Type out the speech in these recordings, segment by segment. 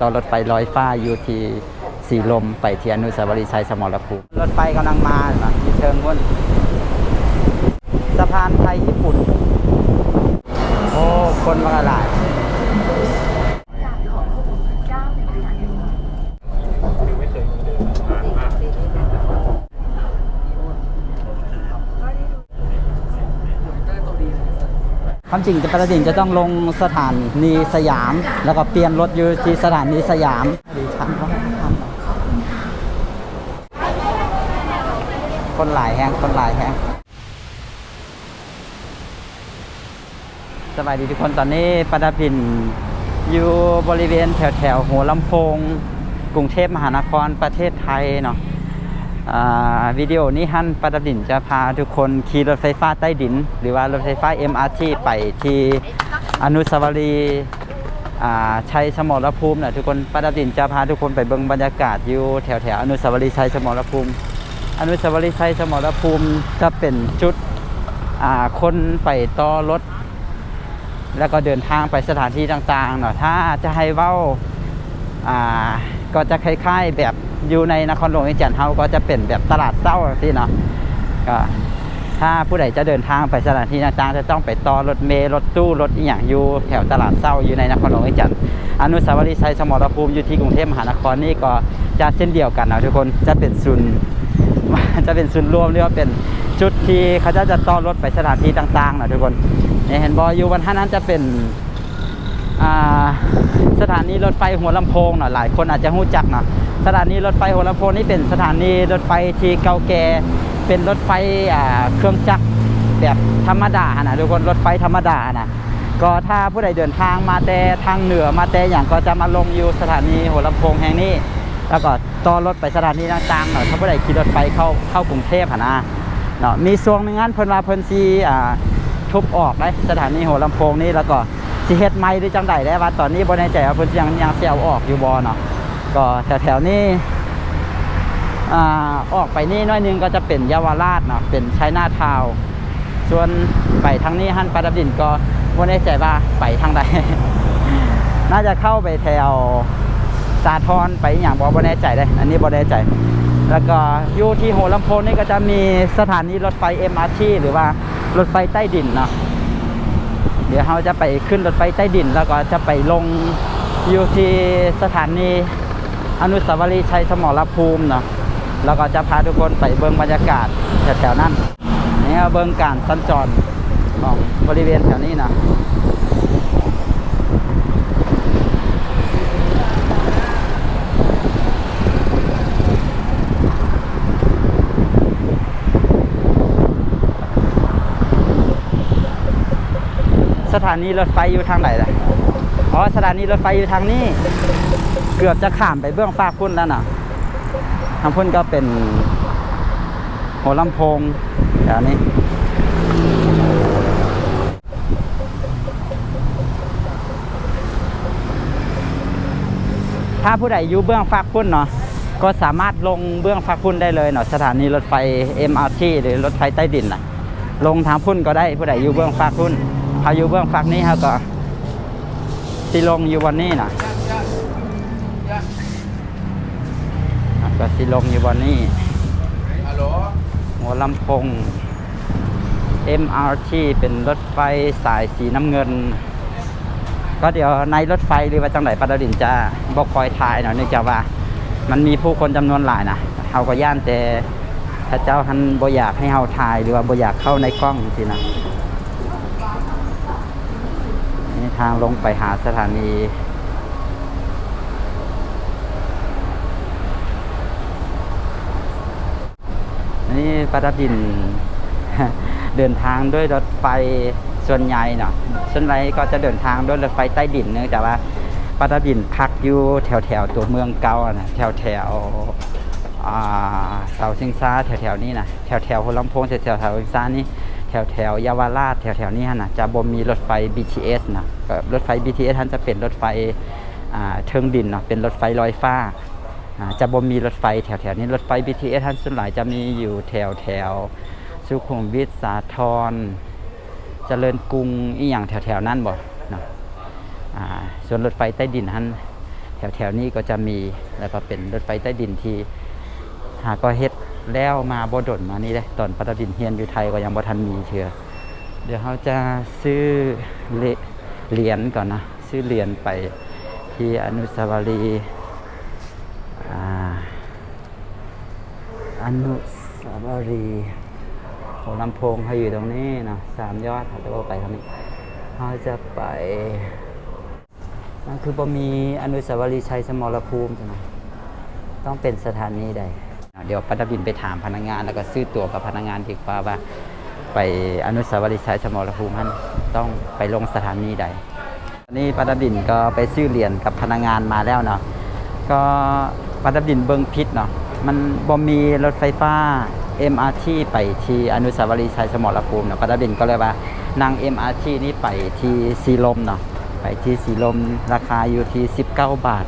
ต่อรถไฟลอยฟ้าอยู่ที่สีลมไปที่อนุสาวรีย์ชัยสมรภูมิรถไฟกำลังมามีเชิงบนสะพานไทยญี่ปุ่น โอ้ คนมาหลาย ความจริงจะประเด็นจะต้องลงสถานีสยาม แล้วก็เปลี่ยนรถอยู่ที่สถานีสยามดีชันว่าทันคนหลายแฮงคนหลายแฮงสบายดีทุกคนตอนนี้ประดาพินอยู่บริเวณแถวแถวหัวลำโพง กรุงเทพมหานครประเทศไทยเนาะ วิดีโอนี้ฮั่นประดับดินจะพาทุกคนขี่รถไฟฟ้าใต้ดิน หรือว่ารถไฟฟ้า MRT ไปที่อนุสาวรีย์ชัยสมรภูมินะทุกคนประดับดินจะพาทุกคนไปเบิ่งบรรยากาศอยู่แถวแถวอนุสาวรีย์ชัยสมรภูมิ อนุสาวรีย์ชัยสมรภูมิจะเป็นจุดคนไปต่อรถ แล้วก็เดินทางไปสถานที่ต่างๆเนาะถ้าจะให้เว้าก็จะคล้ายๆแบบ อยู่ในนครหลวงอีจันทน์เฮาก็จะเป็นแบบตลาดเศร้าสิเนาะก็ถ้าผู้ใดจะเดินทางไปสถานที่ต่างๆจะต้องไปต่อรถเมล์รถตู้รถอีหยังอยู่แถวตลาดเศร้าอยู่ในนครหลวงอีจันทน์อนุสาวรีย์ชัยสมรภูมิอยู่ที่กรุงเทพมหานครนี่ก็จะเช่นเดียวกันนะทุกคนจะเป็นศูนย์จะเป็นศูนย์รวมหรือว่าเป็นจุดที่เขาจะจะต่อรถไปสถานที่ต่างๆนะทุกคนเนี่ยเห็นบออยู่วันท่านั้นจะเป็น สถานีรถไฟหัวลำโพงเนาะหลายคนอาจจะรู้จักเนาะสถานีรถไฟหัวลำโพงนี่เป็นสถานีรถไฟที่เก่าแก่เป็นรถไฟเครื่องจักรแบบธรรมดานะทุกคนรถไฟธรรมดานะก็ถ้าผู้ใดเดินทางมาแต่ทางเหนือมาแต่อย่างก็จะมาลงอยู่สถานีหัวลำโพงแห่งนี้ แล้วก็ต่อรถไปสถานีต่างๆเนาะถ้าผู้ใดขี่รถไฟเข้าเข้ากรุงเทพนะเนาะมีช่วงหนึงงั้นเพิ่นว่าเพิ่นสิอ่าทุบออกได้สถานีหัวลำโพงนี่แล้วก็ สิเฮ็ดใหม่หรือจังใดได้ว่าตอนนี้บ่แน่ใจว่าเพิ่นยังยังสิเอาออกอยู่บ่เนาะก็แถวๆนี้อ่าออกไปนี่น้อยนึงก็จะเป็นเยาวราชเนาะเป็นชัยนาทาวส่วนไปทางนี้หันปาดับดินก็บ่แน่ใจว่าไปทางใดน่าจะเข้าไปแถวสาทรไปอย่างบ่บ่แน่ใจเลยอันนี้บ่แน่ใจ แล้วก็อยู่ที่หัวลำโพงนี่ก็จะมีสถานีรถไฟ MRT หรือว่ารถไฟใต้ดินเนาะ เดี๋ยวเราจะไปขึ้นรถไฟใต้ดิน แล้วก็จะไปลงอยู่ที่สถานีอนุสาวรีย์ชัยสมรภูมิเนาะแล้วก็จะพาทุกคนไปเบิ้งบรรยากาศแถวๆนั้นนี่เอาเบิ่งการสัญจรของบริเวณแถวนี้นะ ถานีรถไฟอยู่ทางไหนล่ะอ๋อสถานีรถไฟอยู่ทางนี้ เกือบจะข้ามไปเบื้องฟ้ากพุ่นแล้วน่ะทางพุ่นก็เป็นหัวลำโพงแถวนี้ถ้าผู้ใดอยู่เบื้องฟ้ากพุ่นเนาะก็สามารถลงเบื้องฟ้ากพุ่นได้เลยเนาะสถานีรถไฟ MRT หรือรถไฟใต้ดินน่ะลงทางพุ่นก็ได้ผู้ใดอยู่เบื้องฟ้ากพุ่น เขาอยู่เบื้องฟ้ากนี้เขาก็สิลงอยู่วันนี้น่ะอะก็สิลงอยู่วันนี้ฮัลโหลหัวลำโพง MRT เป็นรถไฟสายสีน้ำเงิน ก็เดี๋ยวในรถไฟหรือว่าจังไหนปาดาดินจะบอกคอยถ่ายหน่อยเนื่องจากว่า มันมีผู้คนจำนวนหลายนะเฮาก็ย่านแต่พระเจ้าท่านบ่อยากให้เฮาถ่ายหรือว่าบ่อยากเข้าในกล้องสินะนี่ ทางลงไปหาสถานีนี่ประดับดิน เดินทางด้วยรถไฟส่วนใหญ่เนาะส่วนใหญ่ก็จะเดินทางด้วยรถไฟใต้ดินเนื่องจากว่าประดับดินพักอยู่แถวแถวๆตัวเมืองเก่านะแถวแถวๆเสาชิงช้าแถวแถวๆนี้นะแถวแถวหัวลำโพงแถวแถวเสาชิงช้านี่ แถวแถวเยาวราชแถวแถวนี้นะจะบ่มีรถไฟ BTS นะรถไฟ BTS ท่านจะเป็นรถไฟเทิงดินเนาะเป็นรถไฟลอยฟ้าจะบ่มีรถไฟแถวๆนี้รถไฟ BTS ท่านส่วนหลายจะมีอยู่แถวแถวสุขุมวิทสาทรเจริญกรุงอีหยังแถวๆนั้นบ่เนาะส่วนรถไฟใต้ดินท่านแถวแถวนี้ก็จะมีแล้วก็เป็นรถไฟใต้ดินที่หาก็เฮ็ด แล้วมาบ่ดนมานี่เลยตอนปัตตบินเฮียนอยู่ไทยก็ยังบ่ทันมีเถื่อเดี๋ยวเขาจะซื้อเหรียญก่อนนะ ซื้อเหรียญไปที่อนุสาวรีย์อนุสาวรีย์หัวลำโพงเขาอยู่ตรงนี้นะสามยอดเขาจะไปทางนี้เขาจะไปมันคือบ่มีอนุสาวรีย์ชัยสมรภูมิใช่ไหมต้องเป็นสถานีใด เดี๋ยวปัตตบินไปถามพนักงานแล้วก็ซื้อตั๋วกับพนักงานดีกว่าว่า ไปอนุสาวรีย์ชัยสมรภูมิท่นต้องไปลงสถานีใดอันนี้ปัตตบินก็ไปซื้อเหรียญกับพนักงานมาแล้วเนาะก็ปัตตบินเบิงพิษเนาะมันบ่มีรถไฟฟ้า MRT ไปที่อนุสาวรีย์ชัยสมรภูมิเนาะปัตตบินก็เลยว่านั่ง MRT นี่ไปที่สีลมเนาะไปที่สีลมราคาอยู่ที่ 19 บาท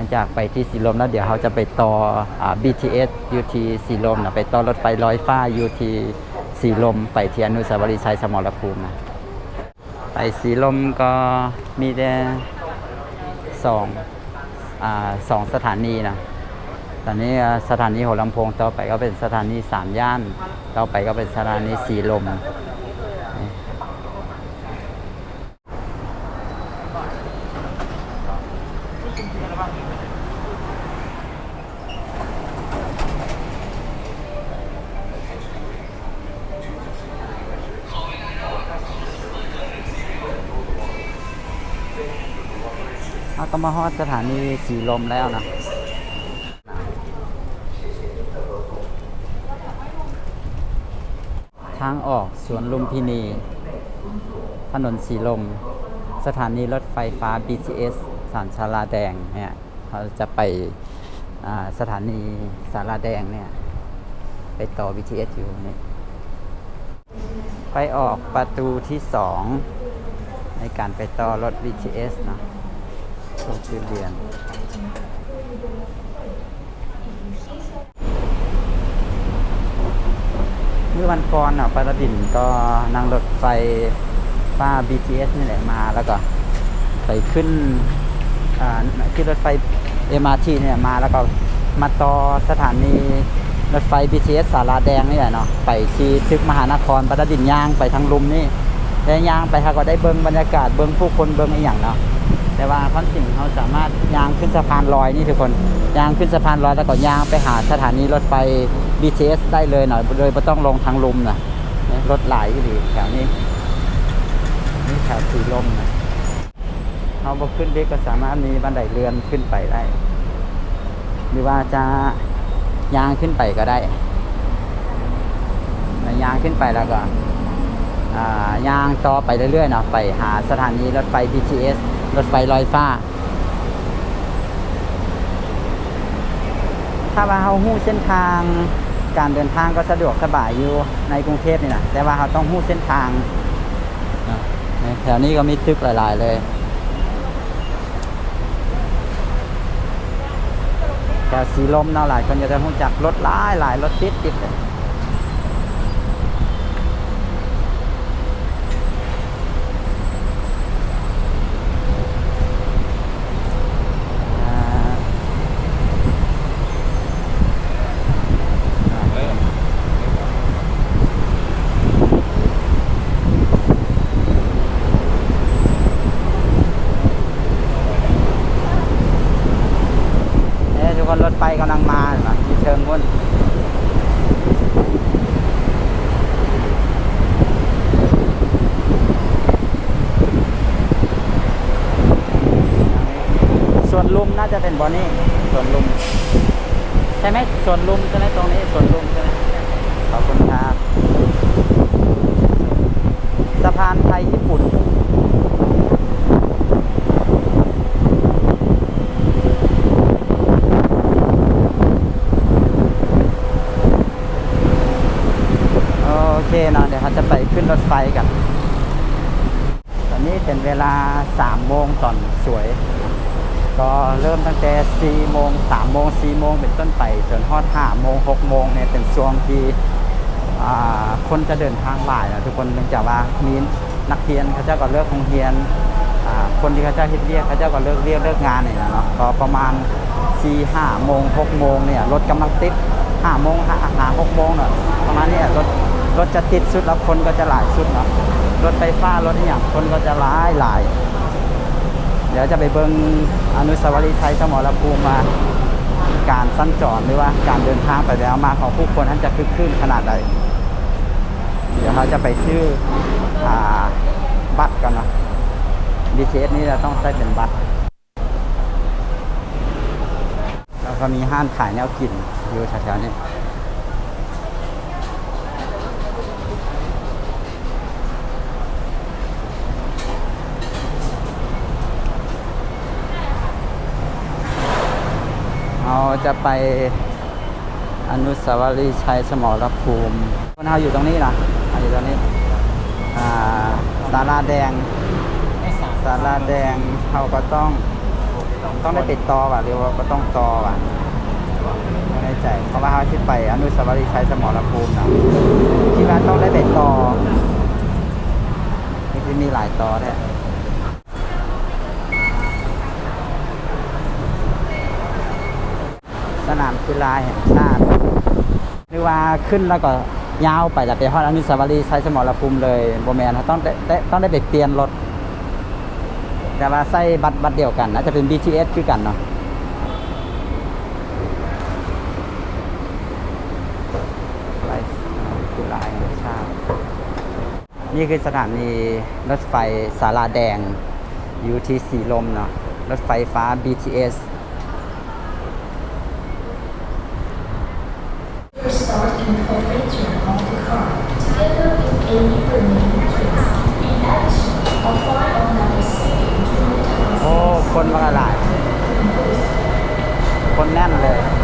ลังจากไปที่สีลมแล้วเดี๋ยวเขาจะไปต่ออ BTS อยู่ที่สีลมนะไปต่อรถไฟลอยฟ้าอยู่ที่สีลมไปที่อนุสาวรีย์ชัยสมรภูมินะไปสีลมก็มีแต่สองอสองสถานีนะตอนนี้อ่สถานีหัวลำโพงต่อไปก็เป็นสถานีสามย่าน ต่อไปก็เป็นสถานีสีลม มาฮอดสถานีสีลมแล้วนะทางออกสวนลุมพินี ถนนสีลม สถานีรถไฟฟ้า BTS สานชาลาแดงเนี่ยเขาจะไปสถานีสาราแดงเนี่ย ไปต่อ BTS อยู่นี่ไปออกประตูที่สองในการไปต่อรถ BTS เนาะ ลงชื่อเรียนเมื่อวันก่อนอะปาตบินก็นั่งรถไฟฟ้า BTS นี่แหละมาแล้วก็ไปขึ้นขึ้นรถไฟ MRT เนี่ยมาแล้วก็มาต่อสถานีรถไฟ BTS สาราแดงนี่แหละเนาะไปที่ทึกมหานครปาตบินย่างไปทางลุมนี่ ได้ย่างไปค่ะก็ได้เบิ้งบรรยากาศเบิ้งผู้คนเบิ้งอีกอย่างเนาะแต่ว่าความจริงเขาสามารถย่างขึ้นสะพานลอยนี่ทุกคนย่างขึ้นสะพานลอยแล้วก็ย่างไปหาสถานีรถไฟ BTS ได้เลยหน่อยโดยไม่ต้องลงทางลุมนะรถหลายอยู่ดีแถวนี้นี่แถวสีลมนะเขาบอกขึ้นเด็กก็สามารถมีบันไดเลื่อนขึ้นไปได้ หรือว่าจะย่างขึ้นไปก็ได้ย่างขึ้นไปแล้วก็ ย่างต่อไปเรื่อยๆเนาะไปหาสถานีรถไฟ BTS รถไฟลอยฟ้า ถ้าว่าเราหู้เส้นทางการเดินทางก็สะดวกสบายอยู่ในกรุงเทพนี่นะแต่ว่าเราต้องหู้เส้นทางอะแถวนี้ก็มีตึกหลายๆเลยแถวสีลมเนาะหลายคนจะได้รู้จักรถหลายหลายรถติดติดเลย อ่าเอ๊ะทุกคนรถไฟกำลังมาเห็นไหมที่เชิงพุ่นส่วนลุมน่า จะเป็นบอนี่ส่วนลุม ใช่ไหมส่วนลุมใช่ไหมตรงนี้ส่วนลุมใช่ไหมขอบคุณครับสะพานไทยญี่ปุ่นโอเคเนาะเดี๋ยวเขาจะไปขึ้นรถไฟกัน ตอนนี้เป็นเวลา3โมงตอนสวย ก็เริ่มตั้งแต่4โมง3โมง4โมงเป็นต้นไปจนฮอด5โมง6โมงเนี่ยเป็นช่วงที่คนจะเดินทางหลายนะทุกคนเนื่องจากว่ามีนักเรียนเขาเจ้าก็เลิกโรงเรียนคนที่เขาเจ้าเฮ็ดเวียกเขาเจ้าก็เลิกเวียกเลิกงานนี่นะเนาะก็ประมาณ4 5โมง6โมงเนี่ยรถกำลังติด5โมง5 5 6โมงเนาะประมาณเนี้ยรถรถจะติดสุดแล้วคนก็จะหลายสุดเนาะรถไฟฟ้ารถอย่างคนก็จะหลายหลาย เดี๋ยวจะไปเบิ่งอนุสาวรีย์ไทยสมรภูมิมาการสั้นจรหรือว่าการเดินทางไปแล้วมาของผู้คนนั้นจะคึกคืนขนาดใด เดี๋ยวเราจะไปซื้ออาบัตรกันเนาะ BTS นี่เราต้องใช้เป็นบัตรแล้วก็มีห้านขายแนวกินอยู่แถวๆนี้ จะไปอนุสาวรีย์ชัยสมรภูมิคนเราอยู่ตรงนี้นะอยู่ตรงนี้อ่าศาแดงศาลาแดงเขาก็ต้องต้องได้ติดต่อว่ะหรือว่าก็ต้องต่อว่ะไม่แน่ใจเพราะว่าเขาที่ไปอนุสาวรีย์ชัยสมรภูมินะคิดว่าต้องได้ไปต่อนี่คือมีหลายต่อเนี่ สนามกีฬาแห่งชาติหรือว่าขึ้นแล้วก็ยาวไปแต่ไปฮอดอนุสาวรีย์ชัยสมรภูมิเลยโบแมนต้องได้ต้องได้ไปเปลี่ยนรถ แต่ว่าใส่บัตรบัตรเดียวกันนะจะเป็น BTS คือกันเนาะไปคือลายแห่งชาตินี่คือสถานีรถไฟสาราแดงอยู่ที่สีลมเนาะรถไฟฟ้า BTS Start information of the car together with any remaining trips. In addition, a flight of number seven to โอ้ คนมาหลาย คนแน่นเลย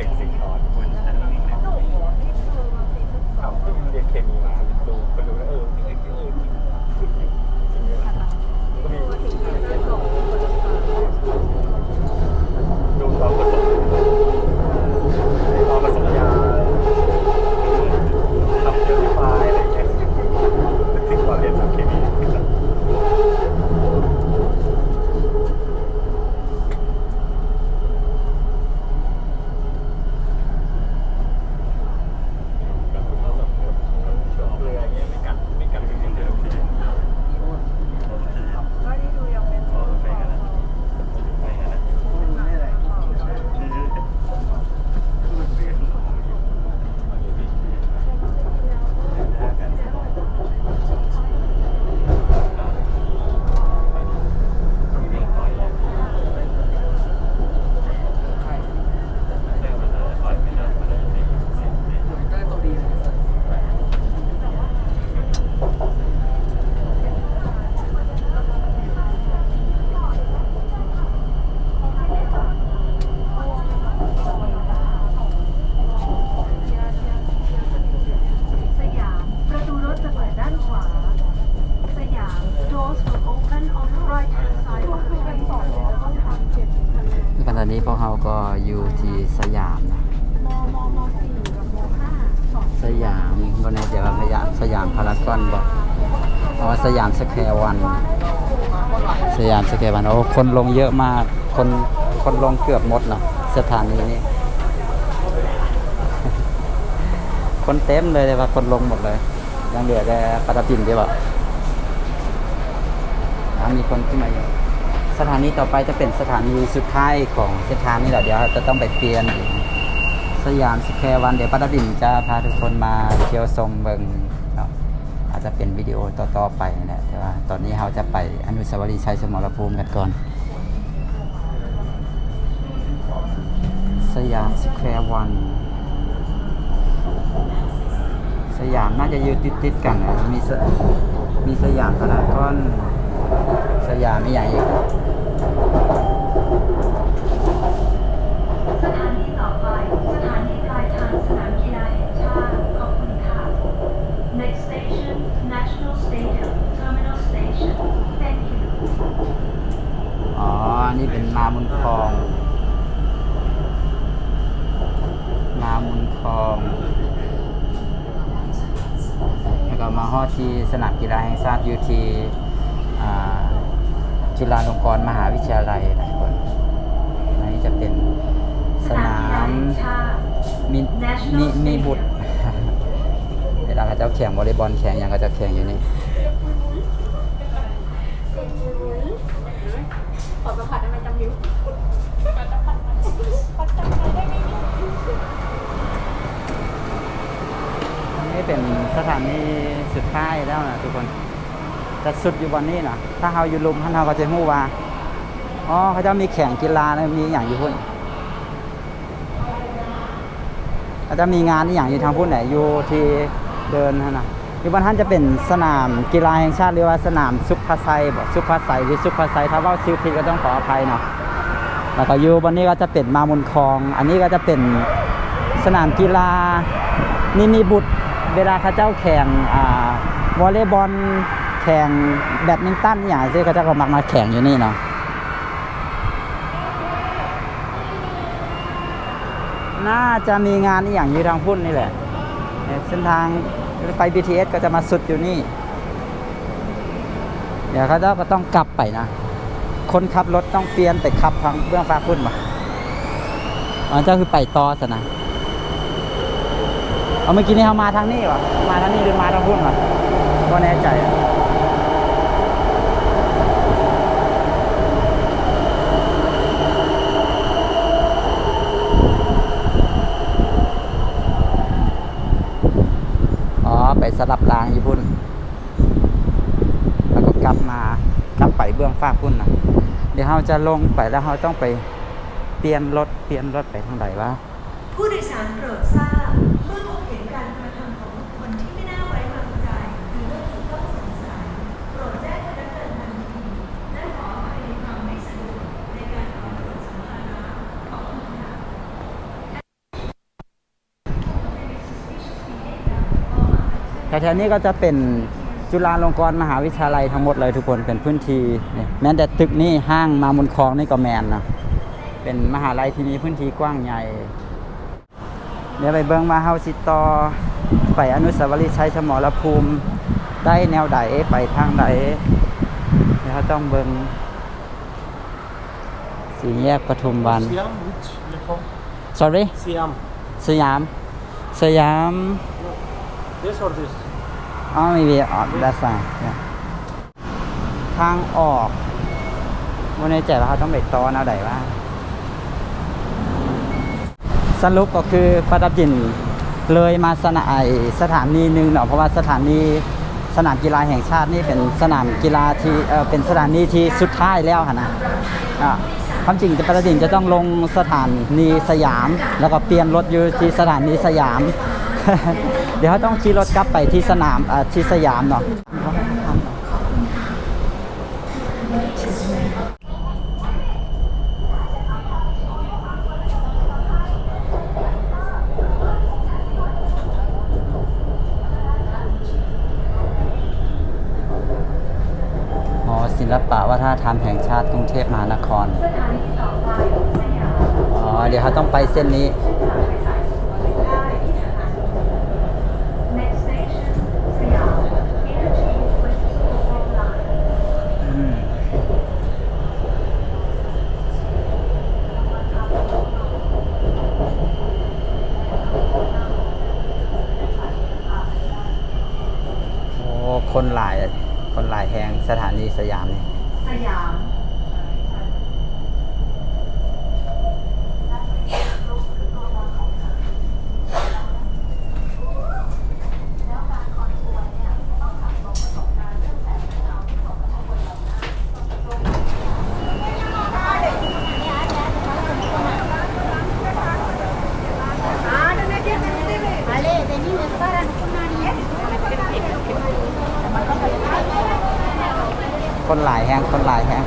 เป็นสิ่งต่อามพารากอนบอกอ๋อสยามสแควร์วัน สยามสแควร์วัน โอ้ คนลงเยอะมาก คน คนลงเกือบหมดเนาะสถานีนี้ คนเต็มเลยเลยว่าคนลงหมดเลย ยังเหลือแต่ปาตาปินดีกว่าอ่ามีคนขึ้นมาเยอะสถานีต่อไปจะเป็นสถานีสุดท้ายของเส้นทางนี่แหละเดี๋ยวจะต้องไปเปลี่ยนอีกสยามสแควร์วันเดี๋ยวป้าดาดินจะพาทุกคนมาเที่ยวชมเบิง จจะเป็นวิดีโอต่อๆไปนะแต่ว่าตอนนี้เราจะไปอนุสาวรีย์ชัยสมรภูมิกันก่อน สยามสแควร์วัน สยามน่าจะอยู่ติดๆกันนะมีมีสยามพารากอน สยามมีอย่อีกสถานต่อไป สถานีปลายทางสนามกีฬาแห่งชาติ ขอบคุณค่ะ Next station National Stadium Terminal Station Thank you อ๋อนี่เป็นมามุนคลองมามุนคลอง แล้วก็มาฮอดที่สนามกีฬาแห่งชาติอยู่ที่อ่าจุฬาลงกรณ์มหาวิทยาลัยนะทุกคนอันนี้จะเป็นสนามชาติมีมีมีบุตรเวลาเขาเจ้าแข่งวอลเลย์บอลแข่งอย่างก็จะแข่งอยู่นี่ ขอสัมผัสได้ไหมจำนิ้วปัดจำได้ไหมนี่เป็นสถานีสุดท้ายแล้วนะทุกคนจะสุดอยู่วันนี้นะถ้าเราอยู่ลุมท่านเราก็จะหู้ว่าอ๋อเขาจะมีแข่งกีฬานะมีอย่างอยู่พุ่นเขาจะมีงานนี่อย่างอยู่ทางพุ่นไหนอยู่ที่เดินนั่น อยู่บนท่านจะเป็นสนามกีฬาแห่งชาติหรือว่าสนามซุปเปอร์ไซบอกซุปเปอร์ไซหรือซุปเปอร์ไซถ้าว่าซิลผิดก็ต้องขออภัยเนาะแล้วก็อยู่บนนี้ก็จะเป็นมามุนคลอง อันนี้ก็จะเป็นสนามกีฬานี่มีบุตรเวลาเขาเจ้าแข่งวอลเลย์บอลแข่งแบดมินตันอย่างที่เขาเจ้าก็มักมาแข่งอยู่นี่เนาะน่าจะมีงานอย่างอยู่ทางพุ่นนี่แหละเส้นทาง รถไฟ BTS ก็จะมาสุดอยู่นี่ เดี๋ยวเขาจ้าก็ต้องกลับไปนะ คนขับรถต้องเปลี่ยนไปขับทางเบื้องฟ้าพุ่นมาอันเจ้าคือไปต่อสนะเอาเมื่อกี้นี้เขามาทางนี้วะมาทางนี้หรือมาทางพุ่นวะก็แน่ใจอะอ๋อ ไป สลับรางอยู่พุ่น แล้วก็กลับมากลับไปเบื้องฟ้าพุ่นนะเดี๋ยวเราจะลงไปแล้วเราต้องไปเปลี่ยนรถเปลี่ยนรถไปทางไหนวะผู้โดยสารโปรดทราบเมื่อพบเห็นการกระทำของบุคคลที่ไม่น่าไว้วางใจหรือว่าถูกต้องสงสัยโปรดแจ้งพนักงานทันทีและขออภัยในความไม่สะดวกในการขนส่งสัมภาระขอบคุณค่ะ แถวๆนี้ก็จะเป็นจุฬาลงกรณ์มหาวิทยาลัยทั้งหมดเลยทุกคนเป็นพื้นที่นี่แม้แต่ตึกนี่ห้างมามุนคลองนี่ก็แมนนะเป็นมหาลัยที่มีพื้นที่กว้างใหญ่ เดี๋ยวไปเบิ่งมาเฮาสิต่อไปอนุสาวรีย์ชัยสมรภูมิได้แนวใดไปทางใดเดี๋ยวเราต้องเบิ่งสี่แยกปทุมวัน Siam, which platform? sorry Siam. สยามสยาม This or this? อ๋อไม่มีออกด้านซ้ายนะทางออกวันในใจว่าเขาต้องไปต่อแนวใดว่าสรุปก็คือประดับจินเลยมาสนามไอสถานีหนึ่งเนาะเพราะว่าสถานีสนามกีฬาแห่งชาตินี่เป็นสนามกีฬาที่เออเป็นสถานีที่สุดท้ายแล้วนะอะความจริงจะประดับจินจะต้องลงสถานีสยาม แล้วก็เปลี่ยนรถอยู่ที่สถานีสยาม เดี๋ยวเขาต้องขี่รถกลับไปที่สนามอ่าที่สยามเนาะหอศิลปะวัฒนธรรมแห่งชาติกรุงเทพมหานคร อ๋อ เดี๋ยวเขาต้องไปเส้นนี้ เส้นทางไปสายสุขุมวิทได้ที่สถานี Next station สยาม Interchange with Sukhumvit Line อืมโอ้ คนหลายคนหลายแห่งสถานีสยามนี่สยาม คนหลายแหงคนหลายแหง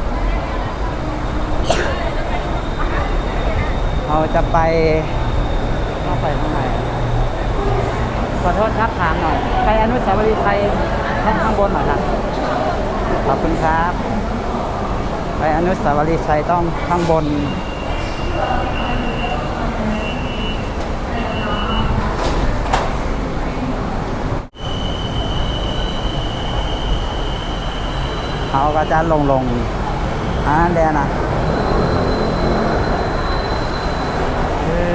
เราจะไปต้องไปทางไหนขอ โทษครับถามหน่อยไปอนุสาวรีย์ไทยข้างบนหน่อยครับขอบคุณครับ ไปอนุสาวรีย์ไทยต้องข้างบนเขาก็จะลงลงอ่าเดี๋ยวนะคือ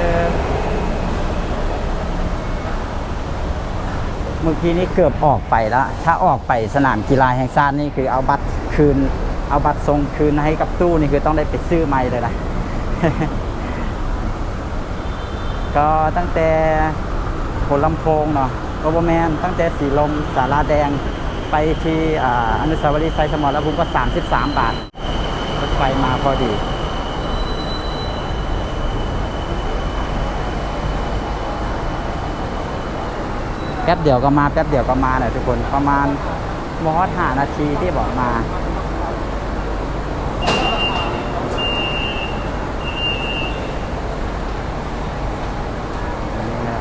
เมื่อกี้นี้เกือบออกไปแล้ว ถ้าออกไปสนามกีฬาแห่งชาตินี่คือเอาบัตรคืน เอาบัตรทรงคืนให้กับตู้นี่คือต้องได้ไปซื้อใหม่เลยนะก็ตั้งแต่ผลลำโพงเนาะโอเวอร์แมนตั้งแต่สีลมสาราแดงไปที่อนุสาวรีย์ไซสมรภูมิก็ 33 บาทรถไฟมาพอดี ป๊บเดียวก็มาแป๊บเดียวก็มาเนี่ยทุกคนประมาณมอดหานาทีที่บอกมาอันนี้นะ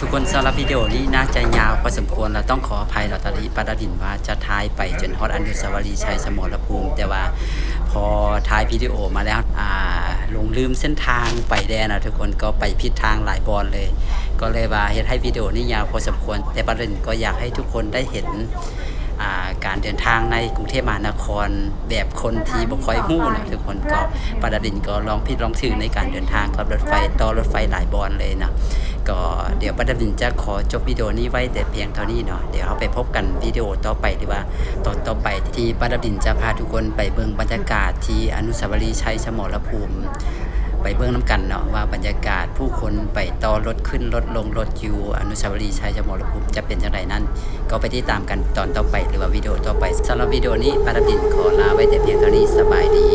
ทุกคนสำหรับวิดีโอนี้น่าจะยาวพอสมควรเราต้องขออภัยเราตอนนี้ปาดาดินว่าจะท้ายไปจนฮอดอนุสวรีชัยสมรภูมิ แต่ว่าพอท้ายวิดีโอมาแล้วอ่า ลงลืมเส้นทางไปแดนนะทุกคนก็ไปผิดทางหลายบอลเลย ก็เลยว่าเฮ็ดให้วิดีโอนี้ยาวพอสมควร แต่ปาดาดินก็อยากให้ทุกคนได้เห็นาการเดินทางในกรุงเทพมหานครแบบคนที่บ่ค่อยหู้นะทุกคนก็ปาดาดินก็ลองพิดลองถือในการเดินทางกับรถไฟต่อรถไฟหลายบอลเลยนะ ก็เดี๋ยวประดินจะขอจบวิดีโอนี้ไว้แต่เพียงเท่านี้เนาะเดี๋ยวเราไปพบกันวิดีโอต่อไปดีว่าตอนต่อไปที่ประดินจะพาทุกคนไปเบิ่งบรรยากาศที่อนุสาวรีย์ชัยสมรภูมิ ไปเบิ่งน้ำกันเนาะว่าบรรยากาศผู้คนไปต่อรถขึ้นรถลงรถอยู่อนุสาวรีย์ชัยสมรภูมิจะเป็นจังไรนั้น ก็ไปติดตามกันตอนต่อไปหรือว่าวิดีโอต่อไปสำหรับวิดีโอนี้ประดินขอลาไว้แต่เพียงเท่านี้สบายดี